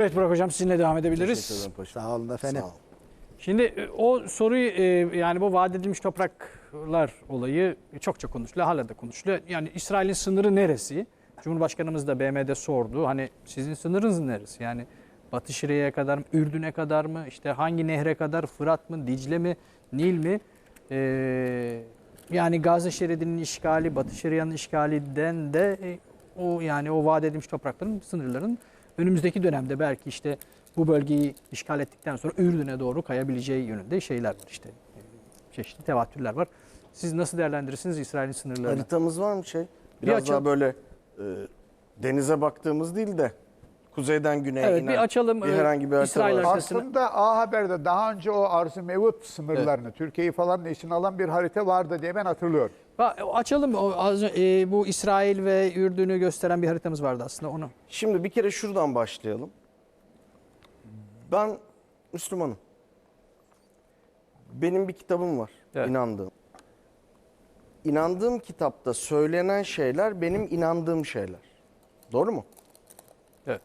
Evet Burak Hocam sizinle devam edebiliriz. Teşekkür ederim paşam. Sağ olun efendim. Sağ ol. Şimdi e, o soruyu e, yani bu vaat edilmiş topraklar olayı çokça konuşuluyor. Hala da konuşuluyor. Yani İsrail'in sınırı neresi? Cumhurbaşkanımız da BM'de sordu. Hani sizin sınırınız neresi? Yani Batı Şiria'ya kadar mı? Ürdün'e kadar mı? İşte hangi nehre kadar? Fırat mı? Dicle mi? Nil mi? Ee, yani Gazze şeridinin işgali, Batı Şeria'nın işgalinden de e, o yani o vaat edilmiş toprakların sınırların önümüzdeki dönemde belki işte bu bölgeyi işgal ettikten sonra Ürdün'e doğru kayabileceği yönünde şeyler var işte. e, Çeşitli tevatürler var. Siz nasıl değerlendirirsiniz İsrail'in sınırlarını? Haritamız var mı şey? Biraz açalım. daha böyle e, denize baktığımız değil de kuzeyden güneye Evet, inen bir açalım, bir e, herhangi bir harita İsrail var. haritasını. Aslında A Haber'de daha önce o arz-ı mevut sınırlarını, Türkiye'yi falan da için alan bir harita vardı diye ben hatırlıyorum. Ba- Açalım az- e, bu İsrail ve Ürdün'ü gösteren bir haritamız vardı aslında onu. Şimdi bir kere şuradan başlayalım. Ben Müslümanım. Benim bir kitabım var. Evet. inandığım. İnandığım kitapta söylenen şeyler benim inandığım şeyler. Doğru mu? Evet.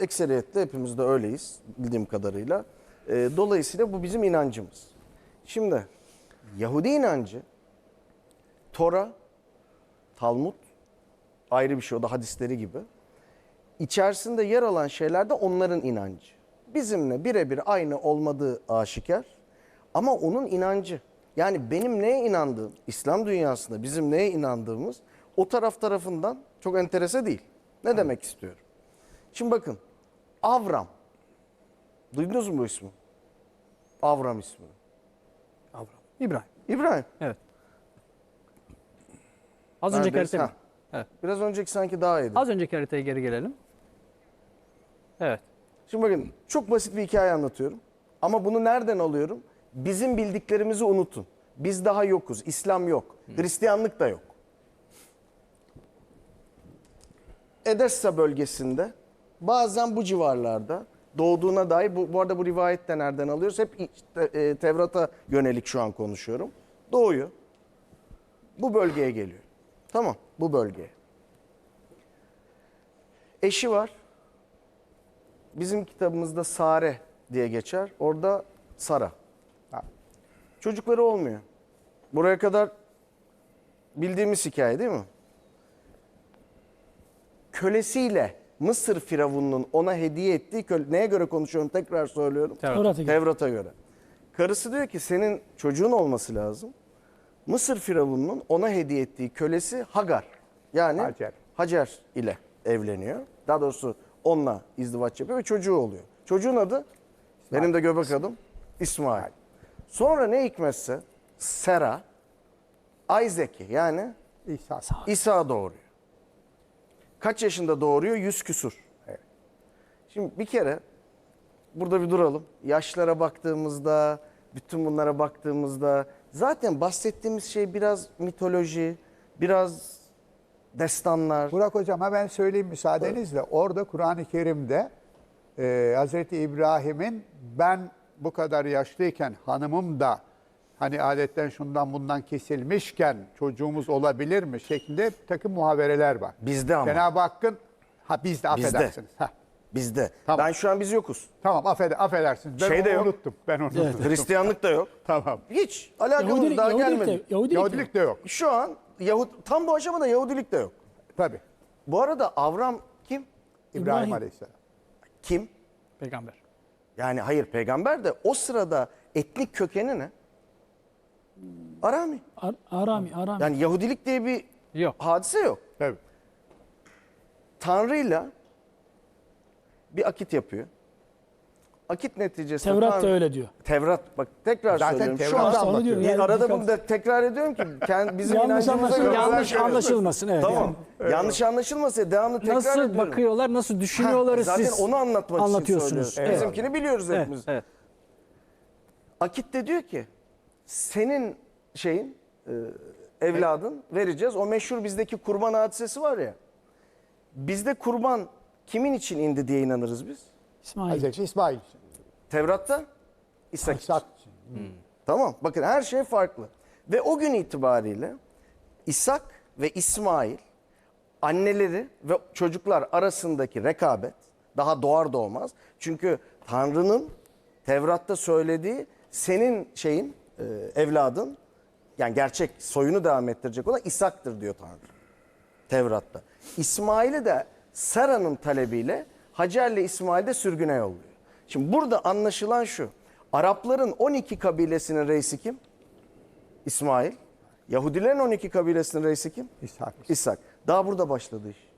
Ekseriyetle hepimiz de öyleyiz bildiğim kadarıyla. Ee, dolayısıyla bu bizim inancımız. Şimdi Yahudi inancı Tora, Talmud ayrı bir şey o da hadisleri gibi. İçerisinde yer alan şeyler de onların inancı. Bizimle birebir aynı olmadığı aşikar ama onun inancı. Yani benim neye inandığım, İslam dünyasında bizim neye inandığımız o taraf tarafından çok enterese değil. Ne demek istiyorum? Şimdi bakın Avram. Duydunuz mu bu ismi? Avram ismini. Avram. İbrahim. İbrahim. Evet. Az önceki Neredeyse- harita? Ha. Evet. Biraz önceki sanki daha iyiydi. Az önceki haritaya geri gelelim. Evet. Şimdi bakın çok basit bir hikaye anlatıyorum. Ama bunu nereden alıyorum? Bizim bildiklerimizi unutun. Biz daha yokuz. İslam yok. Hristiyanlık da yok. Edessa bölgesinde bazen bu civarlarda doğduğuna dair bu, bu arada bu rivayet de nereden alıyoruz? Hep işte, e, Tevrat'a yönelik şu an konuşuyorum. Doğuyor. Bu bölgeye geliyor. Tamam bu bölgeye. Eşi var. Bizim kitabımızda Sare diye geçer. Orada Sara. Ha. Çocukları olmuyor. Buraya kadar bildiğimiz hikaye değil mi? Kölesiyle Mısır firavununun ona hediye ettiği köle, neye göre konuşuyorum tekrar söylüyorum. Tevrat. Tevrat'a göre. Karısı diyor ki senin çocuğun olması lazım. Mısır firavununun ona hediye ettiği kölesi Hagar. Yani Hacer. Hacer ile evleniyor. Daha doğrusu onunla izdivaç yapıyor ve çocuğu oluyor. Çocuğun adı benim de göbek adım İsmail. Sonra ne hikmetse Sera Isaac'i yani İsa. İsa doğuruyor. Kaç yaşında doğuruyor? Yüz küsur. Evet. Şimdi bir kere burada bir duralım. Yaşlara baktığımızda, bütün bunlara baktığımızda zaten bahsettiğimiz şey biraz mitoloji, biraz destanlar. Burak Hocam hemen söyleyeyim müsaadenizle. Orada Kur'an-ı Kerim'de e, Hazreti İbrahim'in ben bu kadar yaşlıyken hanımım da hani adetten şundan bundan kesilmişken çocuğumuz olabilir mi şeklinde takım muhabereler var. Bizde ama. Cenab-ı Hakk'ın ha bizde Bizde. affedersiniz. Ha, Bizde. Tamam. Ben şu an biz yokuz. tamam affeder, affedersiniz. Ben Şey onu de yok. unuttum. Ben onu unuttum. Hristiyanlık da yok. Tamam. Hiç alakamız Yahudilik, daha Yahudilik gelmedi. de, Yahudilik, Yahudilik de yok. Şu an Yahud tam bu aşamada Yahudilik de yok. Tabii. Bu arada Avram kim? İbrahim, İbrahim. Aleyhisselam. Kim? Peygamber. Yani hayır peygamber de o sırada etnik kökeni ne? Arami. Ar- Arami, Arami. Yani Yahudilik diye bir Yok. hadise yok. Tabii. Tanrı'yla bir akit yapıyor. Akit neticesinde Tevrat da öyle diyor. Tevrat bak tekrar Zaten söylüyorum. Şu Tevrat'ta an onu diyor. bir Yani arada bunu da tekrar ediyorum ki kend- bizim Yanlış inancımıza göre. Yanlış anlaşılmasın evet. Tamam. Yanlış anlaşılmasın. Devamlı tekrar Nasıl ediyorum. bakıyorlar, nasıl düşünüyorlar Ha, Zaten siz onu anlatmak için anlatıyorsunuz. söylüyoruz. Evet. Bizimkini biliyoruz Evet, hepimiz. evet. Akit de diyor ki senin şeyin e, evladın vereceğiz. O meşhur bizdeki kurban hadisesi var ya. Bizde kurban kimin için indi diye inanırız biz. İsmail. Hazreti İsmail. Tevrat'ta İshak. için. İshak için. Tamam bakın her şey farklı. Ve o gün itibariyle İshak ve İsmail anneleri ve çocuklar arasındaki rekabet Daha doğar doğmaz. Çünkü Tanrı'nın Tevrat'ta söylediği senin şeyin, e, evladın yani gerçek soyunu devam ettirecek olan İshak'tır diyor Tanrı. Tevrat'ta. İsmail'i de Sara'nın talebiyle Hacer'le İsmail de sürgüne yolluyor. Şimdi burada anlaşılan şu. Arapların 12 kabilesinin reisi kim? İsmail. Yahudilerin 12 kabilesinin reisi kim? İshak. İshak. Daha burada başladı iş.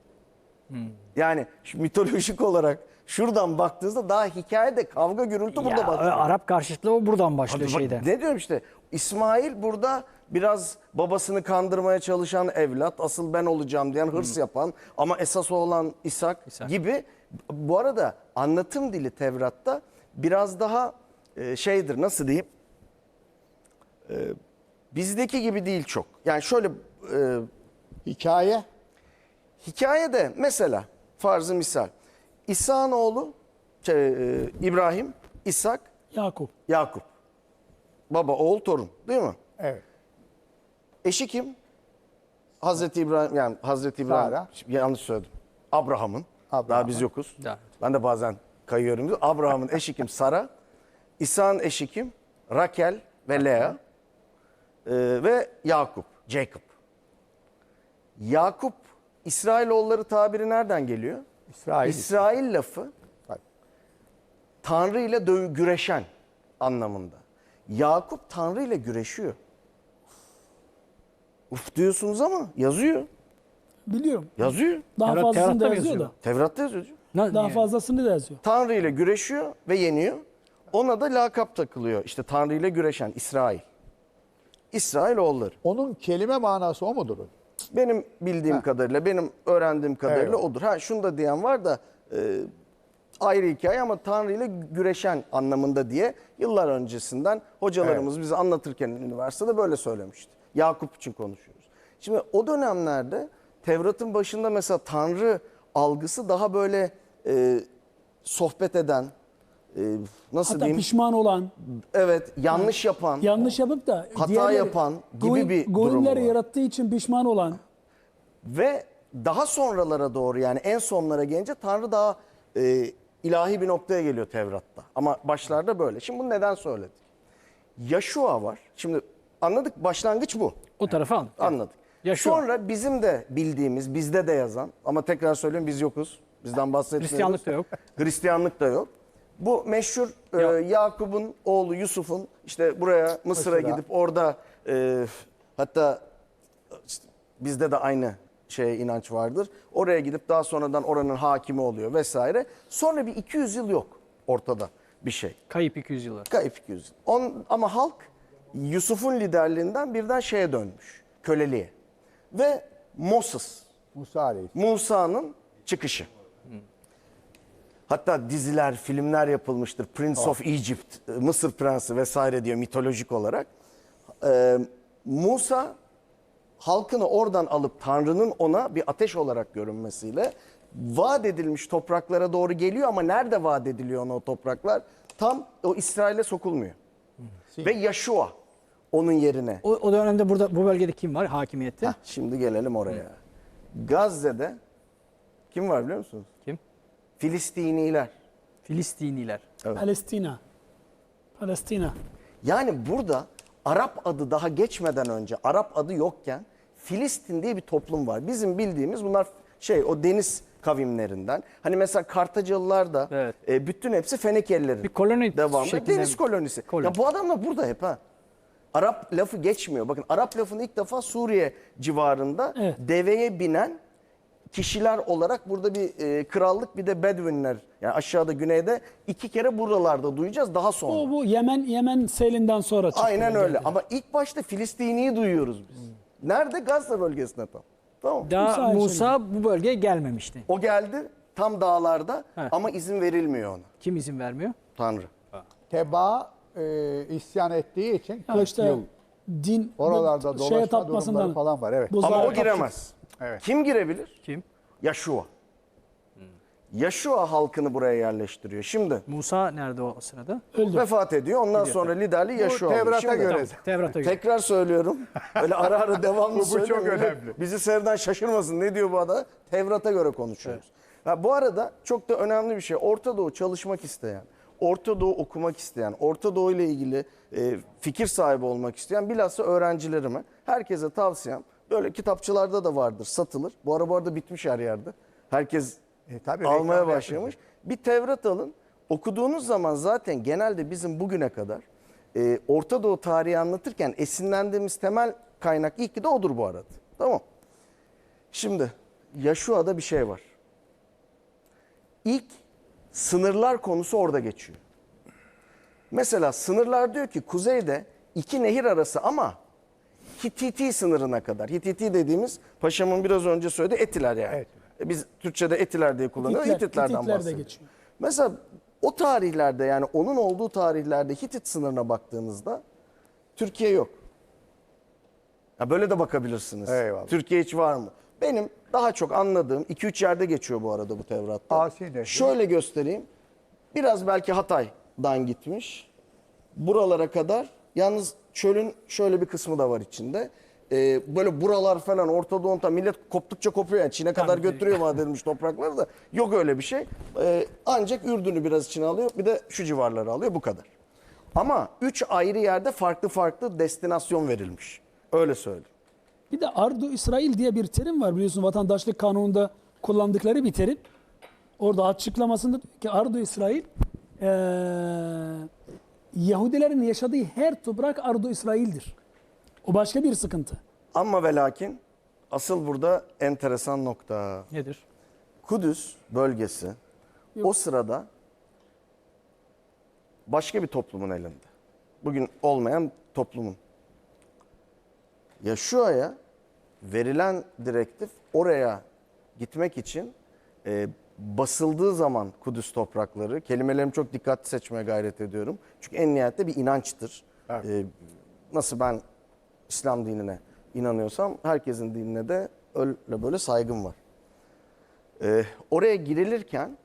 Yani şu mitolojik olarak şuradan baktığınızda daha hikayede kavga gürültü burada Ya, başlıyor. Arap karşıtlığı o buradan başlıyor Abi bak, şeyden. Ne diyorum işte İsmail burada biraz babasını kandırmaya çalışan evlat, asıl ben olacağım diyen hırs yapan ama esas olan İshak, İshak. gibi. Bu arada anlatım dili Tevrat'ta biraz daha e, şeydir nasıl diyeyim? E, bizdeki gibi değil çok. Yani şöyle e, Hikaye. Hikayede mesela farzı misal İsa'nın oğlu şey, e, İbrahim, İshak, Yakup. Yakup. Baba, oğul, torun değil mi? Evet. Eşi kim? Hazreti İbrahim yani Hazreti İbrahim. Sara. Yanlış söyledim. Abraham'ın. Daha Abraham'ın. biz yokuz. Daha. Ben de bazen kayıyorum. Abraham'ın eşi kim? Sara. İsa'nın eşi kim? Rakel ve Lea. Ee, ve Yakup, Jacob. Yakup, İsrailoğulları tabiri nereden geliyor? İsrail. İsrail lafı Bak, Tanrı ile dö- güreşen anlamında. Yakup Tanrı ile güreşiyor. Uf diyorsunuz ama yazıyor. Biliyorum. Yazıyor. Daha Tevrat- fazlasını Tevrat'ta da mı yazıyor yazıyor? da. Tevrat'ta yazıyor. hocam. Na- Daha fazlasını da yazıyor. Tanrı ile güreşiyor ve yeniyor. Ona da lakap takılıyor. İşte Tanrı ile güreşen İsrail. İsrail oğulları. Onun kelime manası o mudur? Benim bildiğim kadarıyla, benim öğrendiğim kadarıyla Evet. odur. Ha şunu da diyen var da e, ayrı hikaye ama Tanrı ile güreşen anlamında diye yıllar öncesinden hocalarımız bize anlatırken üniversitede böyle söylemişti. Yakup için konuşuyoruz. Şimdi o dönemlerde Tevrat'ın başında mesela Tanrı algısı daha böyle e, sohbet eden, e, nasıl Hatta diyeyim? pişman olan, Evet, yanlış yapan. yanlış yapıp da Hata diğerleri- yapan gibi bir goyimler var. yarattığı için pişman olan Ve daha sonralara doğru yani en sonlara gelince Tanrı daha e, ilahi bir noktaya geliyor Tevrat'ta. Ama başlarda böyle. Şimdi bunu neden söyledik? Yaşua var. Şimdi anladık başlangıç bu. O tarafa anladık. Anladık. Yaşua. Sonra bizim de bildiğimiz, bizde de yazan ama tekrar söylüyorum biz yokuz. Bizden bahsetmiyoruz. Hristiyanlık da yok. Hristiyanlık da yok. Bu meşhur e, Yok. Yakup'un oğlu Yusuf'un işte buraya Mısır'a Mısır'a. gidip orada e, hatta işte bizde de aynı şeye inanç vardır. Oraya gidip daha sonradan oranın hakimi oluyor vesaire. Sonra bir 200 yıl yok ortada bir şey. Kayıp 200 yıllar. Kayıp 200 yıl. On, ama halk Yusuf'un liderliğinden birden şeye dönmüş. Köleliğe. Ve Moses, Musa Aleyhisselam. Musa'nın çıkışı. Hatta diziler, filmler yapılmıştır. Prince of Egypt, Mısır Prensi vesaire diyor mitolojik olarak. Ee, Musa halkını oradan alıp Tanrı'nın ona bir ateş olarak görünmesiyle vaat edilmiş topraklara doğru geliyor ama nerede vaat ediliyor ona o topraklar? Tam o İsrail'e sokulmuyor. Ve Yaşua onun yerine. O, o dönemde burada bu bölgede kim var hakimiyette? Heh, şimdi gelelim oraya. Gazze'de kim var biliyor musunuz? Kim? Filistiniler. Filistiniler. Palestina. Palestina. Yani burada Arap adı daha geçmeden önce Arap adı yokken Filistin diye bir toplum var. Bizim bildiğimiz bunlar şey o deniz kavimlerinden. Hani mesela Kartacalılar da Evet. e, bütün hepsi Fenikelilerin. Bir koloni şeklinde Deniz kolonisi. Koloni. Ya bu adamlar burada hep ha. Arap lafı geçmiyor. Bakın Arap lafını ilk defa Suriye civarında Evet. deveye binen kişiler olarak burada bir e, krallık bir de Bedouinler yani aşağıda güneyde iki kere buralarda duyacağız daha sonra. O bu Yemen Yemen selinden sonra çıktı. Aynen geldi. öyle. Ama ilk başta Filistini'yi duyuyoruz biz. Nerede? Gazze bölgesinde tam. Tamam. Daha Musa Musa, bu bölgeye gelmemişti. O geldi tam dağlarda He. ama izin verilmiyor ona. Kim izin vermiyor? Tanrı. Teba e, isyan ettiği için Ya 40 işte yıl din oralarda bu dolaşma durumları falan var. Evet. Ama o giremez. Evet. Kim girebilir? Kim? Yaşua. Yaşua halkını buraya yerleştiriyor. Şimdi Musa nerede o sırada? Öldü. vefat ediyor. Ondan sonra liderliği Yaşua. Tevrat'a göre. Tevrat'a göre. Tekrar söylüyorum. Öyle ara ara devamlı Bu- bu çok önemli. Bizi sevden şaşırmasın. Ne diyor bu adam? Tevrat'a göre konuşuyoruz. Ha, bu arada çok da önemli bir şey. Orta Doğu çalışmak isteyen, Orta Doğu okumak isteyen, Orta Doğu ile ilgili e, fikir sahibi olmak isteyen bilhassa öğrencilerime herkese tavsiyem böyle kitapçılarda da vardır satılır. Bu ara bu arada bitmiş her yerde. Herkes E, tabii almaya başlamış. Bir Tevrat alın. Okuduğunuz zaman zaten genelde bizim bugüne kadar e, Orta Doğu tarihi anlatırken esinlendiğimiz temel kaynak ilk ki de odur bu arada. Tamam. Şimdi Yaşua'da bir şey var. İlk sınırlar konusu orada geçiyor. Mesela sınırlar diyor ki kuzeyde iki nehir arası ama Hittiti sınırına kadar. Hittiti dediğimiz paşamın biraz önce söylediği Etiler yani. Evet. E Biz Türkçe'de Etiler diye kullanıyoruz. Hititler- Hititlerden Hititler de bahsediyor. geçiyor. Mesela o tarihlerde yani onun olduğu tarihlerde Hitit sınırına baktığınızda Türkiye yok. Ya böyle de bakabilirsiniz. Eyvallah. Türkiye hiç var mı? Benim daha çok anladığım 2-3 yerde geçiyor bu arada bu Tevrat'ta. Asi Nehri. Şöyle göstereyim. Biraz belki Hatay'dan gitmiş. Buralara kadar. Yalnız çölün şöyle bir kısmı da var içinde. Ee, böyle buralar falan Orta Doğu'nda millet koptukça kopuyor yani. Çin'e kadar götürüyor vaat edilmiş toprakları da. Yok öyle bir şey. Ee, ancak Ürdün'ü biraz içine alıyor. Bir de şu civarları alıyor bu kadar. Ama üç ayrı yerde farklı farklı destinasyon verilmiş. Öyle söyleyeyim. Bir de Ardu İsrail diye bir terim var biliyorsun vatandaşlık kanununda kullandıkları bir terim. Orada açıklamasında ki Ardu İsrail eee, Yahudilerin yaşadığı her toprak Ardu İsrail'dir. O başka bir sıkıntı. Ama ve lakin asıl burada enteresan nokta. Nedir? Kudüs bölgesi o sırada başka bir toplumun elinde. Bugün olmayan toplumun. Yaşua'ya verilen direktif oraya gitmek için e, basıldığı zaman Kudüs toprakları, kelimelerimi çok dikkatli seçmeye gayret ediyorum. Çünkü en nihayette bir inançtır. E, nasıl ben İslam dinine inanıyorsam herkesin dinine de öyle böyle saygım var. Ee, oraya girilirken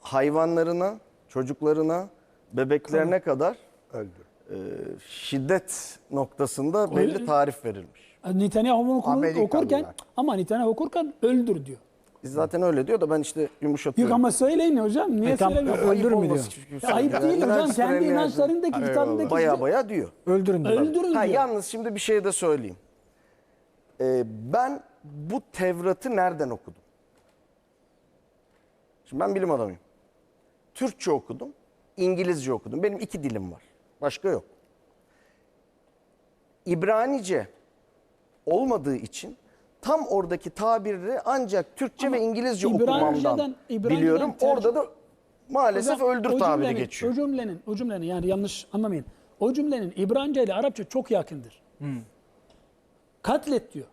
hayvanlarına, çocuklarına, bebeklerine kadar Öldür. e, şiddet noktasında belli tarif verilmiş. Netanyahu Amerikalılar. okurken ama Netanyahu okurken öldür diyor. Biz zaten öyle diyor da ben işte Yok yumuşatıyorum. ama söyleyin hocam. Niye E, tam söylemiyorsun? öldür mü olması diyor? Ya ayıp yok. değil Yani hocam. Kendi inançlarındaki Eyvallah. kitabındaki Baya baya diyor. Öldürün diyor. öldürün Ha, diyor. yalnız şimdi bir şey de söyleyeyim. Ee, ben bu Tevrat'ı nereden okudum? Şimdi ben bilim adamıyım. Türkçe okudum, İngilizce okudum. Benim iki dilim var. Başka yok. İbranice olmadığı için tam oradaki tabirleri ancak Türkçe Ama ve İngilizce İbraniceden- okumamdan İbraniceden biliyorum. tercih- Orada da maalesef Hocam, öldür o tabiri cümlenin- geçiyor. O cümlenin, o cümlenin yani yanlış anlamayın. O cümlenin İbranice ile Arapça çok yakındır. Katlet diyor.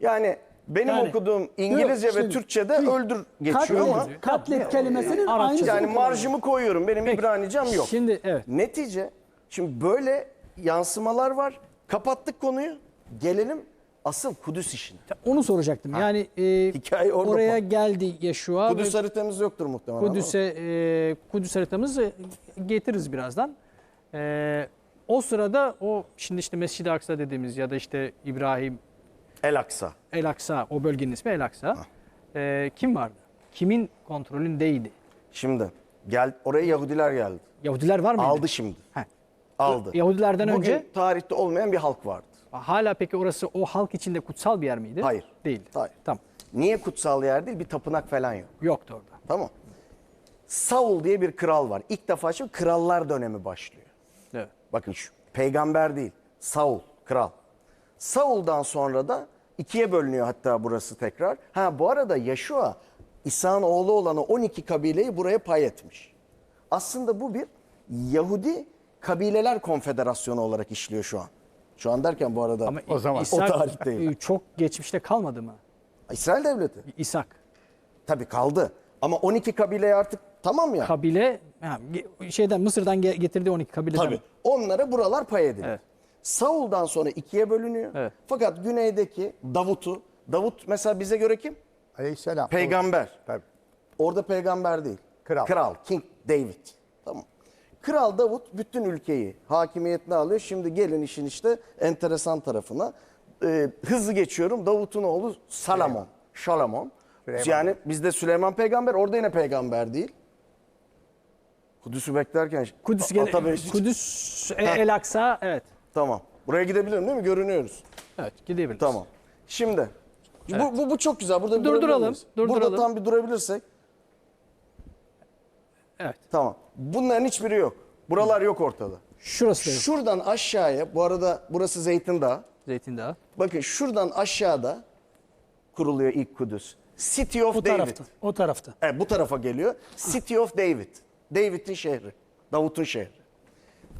Yani benim Yani- okuduğum İngilizce Yok, ve şimdi- Türkçe'de şimdi öldür geçiyor katlet, ama katlet kelimesinin Arapça. aynısını yani marjımı koyuyorum. Benim İbranicem yok. Şimdi evet. Netice şimdi böyle yansımalar var. Kapattık konuyu. Gelelim asıl Kudüs işine. Onu soracaktım. Yani e, Hikaye orada oraya falan. geldi Yaşua. Kudüs ve haritamız yoktur muhtemelen. Kudüs'e e, Kudüs haritamızı getiririz birazdan. E, o sırada o şimdi işte Mescid-i Aksa dediğimiz ya da işte İbrahim El Aksa. El Aksa o bölgenin ismi El Aksa. E, kim vardı? Kimin kontrolündeydi? Şimdi gel oraya Yahudiler geldi. Yahudiler var mıydı? Aldı şimdi. Heh. Aldı. Yahudilerden Bugün önce tarihte olmayan bir halk vardı. Hala peki orası o halk içinde kutsal bir yer miydi? Hayır. Değildi. Hayır. Tamam. Niye kutsal yer değil? Bir tapınak falan yok. Yoktu orada. Tamam. Saul diye bir kral var. İlk defa şimdi krallar dönemi başlıyor. Evet. Bakın şu peygamber değil. Saul kral. Saul'dan sonra da ikiye bölünüyor hatta burası tekrar. Ha bu arada Yaşua İsa'nın oğlu olan o 12 kabileyi buraya pay etmiş. Aslında bu bir Yahudi Kabileler Konfederasyonu olarak işliyor şu an. Şu an derken bu arada Ama O zaman- İshak, O tarih değil. e, çok geçmişte kalmadı mı? İsrail Devleti. İshak. Tabii kaldı. Ama 12 kabileye artık tamam ya. Kabile ge- şeyden Mısır'dan ge- getirdiği 12 kabileden. Tabii. Onlara buralar pay ediliyor. Evet. Saul'dan sonra ikiye bölünüyor. Evet. Fakat güneydeki Davut'u, Davut mesela bize göre kim? Aleyhisselam. Peygamber. Tabii. Orada peygamber değil. Kral. Kral, King David. Kral Davut bütün ülkeyi hakimiyetine alıyor. Şimdi gelin işin işte enteresan tarafına. Ee, hızlı geçiyorum. Davut'un oğlu Salomon. Şalamon. Yani bizde Süleyman peygamber orada yine peygamber değil. Kudüs'ü beklerken Kudüs, gene, Atabey- Kudüs, e, El Aksa evet. Tamam. Buraya gidebilirim değil mi? Görünüyoruz. Evet gidebiliriz. Tamam. Şimdi bu, bu, bu çok güzel. Burada bir Durduralım, durabilir miyiz? Burada durduralım. tam bir durabilirsek. Evet. Tamam. Bunların hiçbiri yok. Buralar yok ortada. Şurası da yok. Şuradan aşağıya, bu arada burası Zeytin Dağı. Zeytin Dağı. Bakın şuradan aşağıda kuruluyor ilk Kudüs. City of O David. tarafta. O tarafta. Evet, bu tarafa geliyor. City of David. David'in şehri. Davut'un şehri.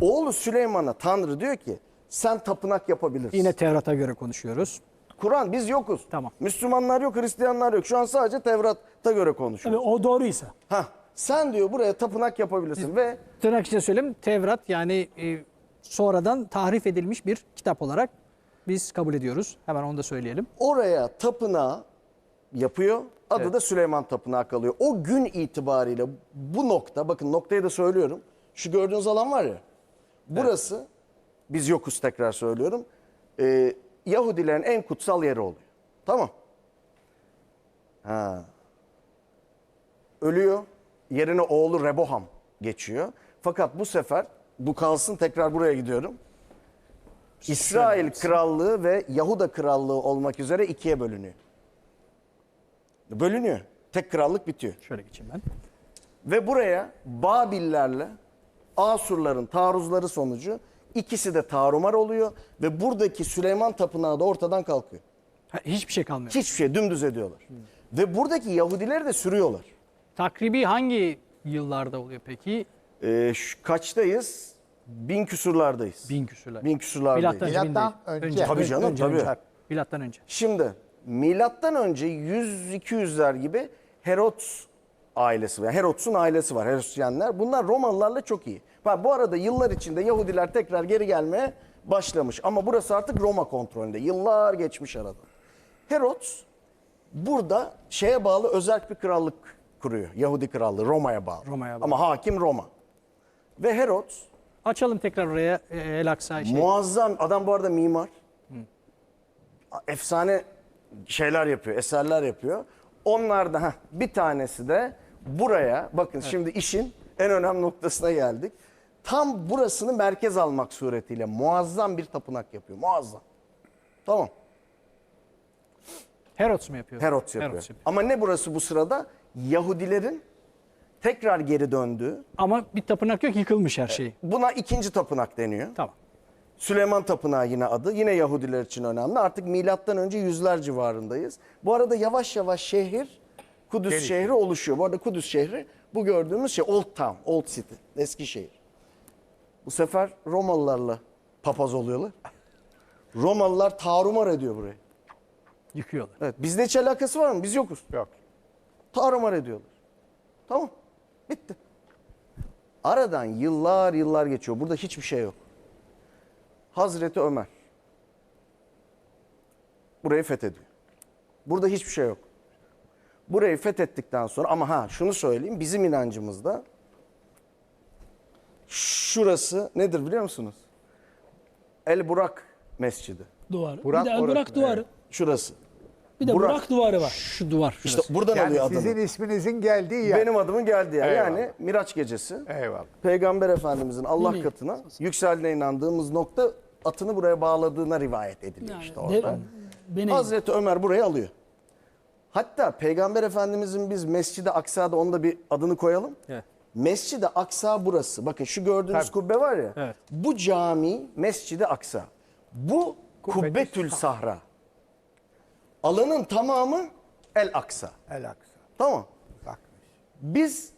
Oğlu Süleyman'a Tanrı diyor ki sen tapınak yapabilirsin. Yine Tevrat'a göre konuşuyoruz. Kur'an biz yokuz. Tamam. Müslümanlar yok, Hristiyanlar yok. Şu an sadece Tevrat'a göre Tabii konuşuyoruz. o doğruysa. Hah, sen diyor buraya tapınak yapabilirsin ve Tırnak içinde söyleyeyim Tevrat yani e, sonradan tahrif edilmiş bir kitap olarak biz kabul ediyoruz. Hemen onu da söyleyelim. oraya tapınağı yapıyor. Adı da Süleyman Tapınağı kalıyor. O gün itibariyle bu nokta, bakın noktayı da söylüyorum. Şu gördüğünüz alan var ya, burası, biz yokuz tekrar söylüyorum, e, Yahudilerin en kutsal yeri oluyor. Tamam. Ha. Ölüyor, yerine oğlu Reboham geçiyor. Fakat bu sefer, bu kalsın tekrar buraya gidiyorum. İsrail krallığı ve Yahuda krallığı olmak üzere ikiye bölünüyor. Bölünüyor. Tek krallık bitiyor. Şöyle geçeyim ben. Ve buraya Babillerle Asurların taarruzları sonucu ikisi de tarumar oluyor ve buradaki Süleyman Tapınağı da ortadan kalkıyor. Ha, hiçbir şey kalmıyor. Hiçbir şey dümdüz ediyorlar. Ve buradaki Yahudileri de sürüyorlar. Takribi hangi yıllarda oluyor peki? Ee, şu, kaçtayız? Bin küsurlardayız. Bin küsürler. Bin küsurlardayız. Milattan önce. Milattan değil. önce. Tabii canım, önce, tabii. Önce. Milattan önce. Şimdi milattan önce 100-200'ler gibi Herod ailesi var. Herod'sun ailesi var. Herodsiyenler. Bunlar Romalılarla çok iyi. Ha, bu arada yıllar içinde Yahudiler tekrar geri gelmeye başlamış. Ama burası artık Roma kontrolünde. Yıllar geçmiş arada. Herod burada şeye bağlı özel bir krallık kuruyor. Yahudi krallığı Roma'ya bağlı. Roma'ya bağlı. Ama hakim Roma. Ve Herod Açalım tekrar oraya e, El Aksa şey. Muazzam adam bu arada mimar. Efsane şeyler yapıyor, eserler yapıyor. Onlardan heh, bir tanesi de buraya bakın şimdi işin en önemli noktasına geldik. Tam burasını merkez almak suretiyle muazzam bir tapınak yapıyor. Muazzam. Tamam. Herods mu yapıyor? Herod yapıyor. Herods yapıyor. Ama ne burası bu sırada? Yahudilerin tekrar geri döndüğü. Ama bir tapınak yok yıkılmış her şey. Buna ikinci tapınak deniyor. Tamam. Süleyman Tapınağı yine adı. Yine Yahudiler için önemli. Artık milattan önce yüzler civarındayız. Bu arada yavaş yavaş şehir, Kudüs şehri oluşuyor. Bu arada Kudüs şehri bu gördüğümüz şey Old Town, Old City, eski şehir. Bu sefer Romalılarla papaz oluyorlar. Romalılar tarumar ediyor burayı. Yıkıyorlar. Evet, bizde hiç alakası var mı? Biz yokuz. Yok. Tarumar ediyorlar. Tamam. Bitti. Aradan yıllar yıllar geçiyor. Burada hiçbir şey yok. Hazreti Ömer burayı fethediyor. Burada hiçbir şey yok. Burayı fethettikten sonra ama ha şunu söyleyeyim bizim inancımızda şurası nedir biliyor musunuz? El Burak Mescidi. Duvarı. Burak bir de El orası, Burak duvarı. Şurası. Bir de Burak. Burak, duvarı var. Şu duvar şurası. İşte buradan Yani alıyor adını. sizin isminizin geldiği yer. Benim adımın geldiği yer. Eyvallah. Yani Miraç gecesi. Eyvallah. Peygamber Efendimizin Allah mi? katına yükseldiğine inandığımız nokta atını buraya bağladığına rivayet ediliyor Yani işte de- orada. beni Hazreti Ömer burayı alıyor. Hatta Peygamber Efendimizin biz Mescid-i Aksa'da onda bir adını koyalım. Evet. Mescid-i Aksa burası. Bakın şu gördüğünüz Tabii. kubbe var ya. Evet. Bu cami Mescid-i Aksa. Bu Kubbetül Sahra. Alanın tamamı El Aksa. El Aksa. Tamam. Uzakmış. Biz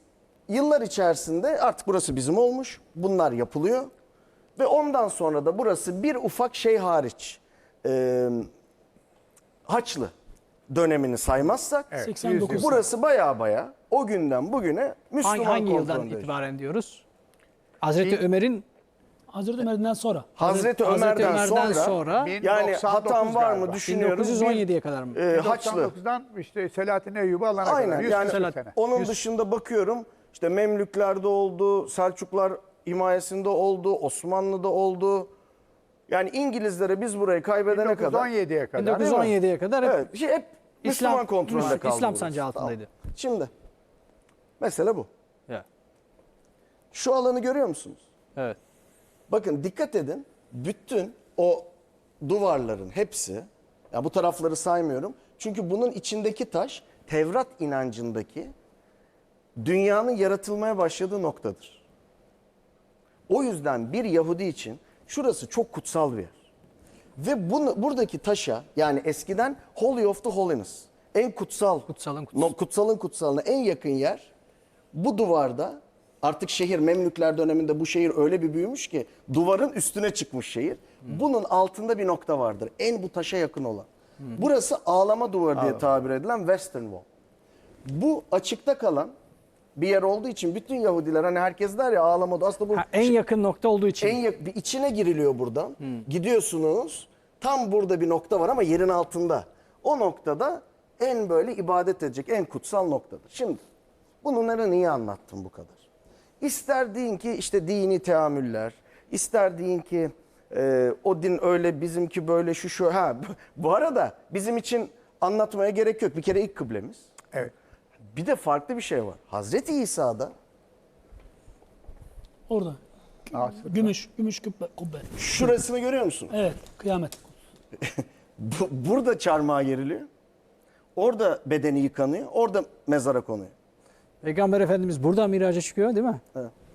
yıllar içerisinde artık burası bizim olmuş. Bunlar yapılıyor. Ve ondan sonra da burası bir ufak şey hariç. e, Haçlı dönemini saymazsak. Evet, 89 yüz yıl. Burası baya baya o günden bugüne Müslüman hangi, hangi yıldan kontrolünde. itibaren diyoruz? Hazreti Ömer'in Hazreti Ömer'den sonra. Hazreti, Hazreti Ömer'den, Ömer'den sonra, sonra yani 1099 hatam var mı galiba. düşünüyoruz. 1917'ye kadar mı? E, Haçlı. 99'dan işte Selahattin Eyyubi alana Aynen kadar. 100 yani sene. onun dışında bakıyorum işte Memlüklerde oldu, Selçuklar himayesinde oldu, Osmanlı'da oldu. Yani İngilizlere biz burayı kaybedene kadar 1917'ye kadar. 1917'ye kadar hep evet şey hep Müslüman kontrolünde Müslüman- kaldı. İslam burası. sancı Tamam. altındaydı. Şimdi mesele bu. Evet. Şu alanı görüyor musunuz? Evet. Bakın dikkat edin. Bütün o duvarların hepsi, ya bu tarafları saymıyorum. Çünkü bunun içindeki taş Tevrat inancındaki dünyanın yaratılmaya başladığı noktadır. O yüzden bir Yahudi için şurası çok kutsal bir yer. Ve bunu, buradaki taşa yani eskiden Holy of the Holiness en kutsal, Kutsalın kutsal. no- kutsalın kutsalına en yakın yer bu duvarda artık şehir Memlükler döneminde bu şehir öyle bir büyümüş ki duvarın üstüne çıkmış şehir. Bunun altında bir nokta vardır. En bu taşa yakın olan. Burası ağlama duvarı diye tabir edilen Western Wall. Bu açıkta kalan bir yer olduğu için bütün Yahudiler hani herkes der ya ağlama duvarı aslında bu Ha, en yakın nokta olduğu için. en yak- bir içine giriliyor buradan. Gidiyorsunuz. Tam burada bir nokta var ama yerin altında. O noktada en böyle ibadet edecek en kutsal noktadır. Şimdi bunları niye anlattım bu kadar? İster deyin ki işte dini teamüller, ister deyin ki e, o din öyle bizimki böyle şu şu. Ha bu- arada bizim için anlatmaya gerek yok. Bir kere ilk kıblemiz. Evet. Bir de farklı bir şey var. Hazreti İsa'da Orada. Gümüş, gümüş kubbe. kubbe. şurasını görüyor musun? Evet, kıyamet. Bu- burada çarmıha geriliyor. Orada bedeni yıkanıyor. Orada mezara konuyor. Peygamber Efendimiz buradan miraca çıkıyor değil mi? Evet.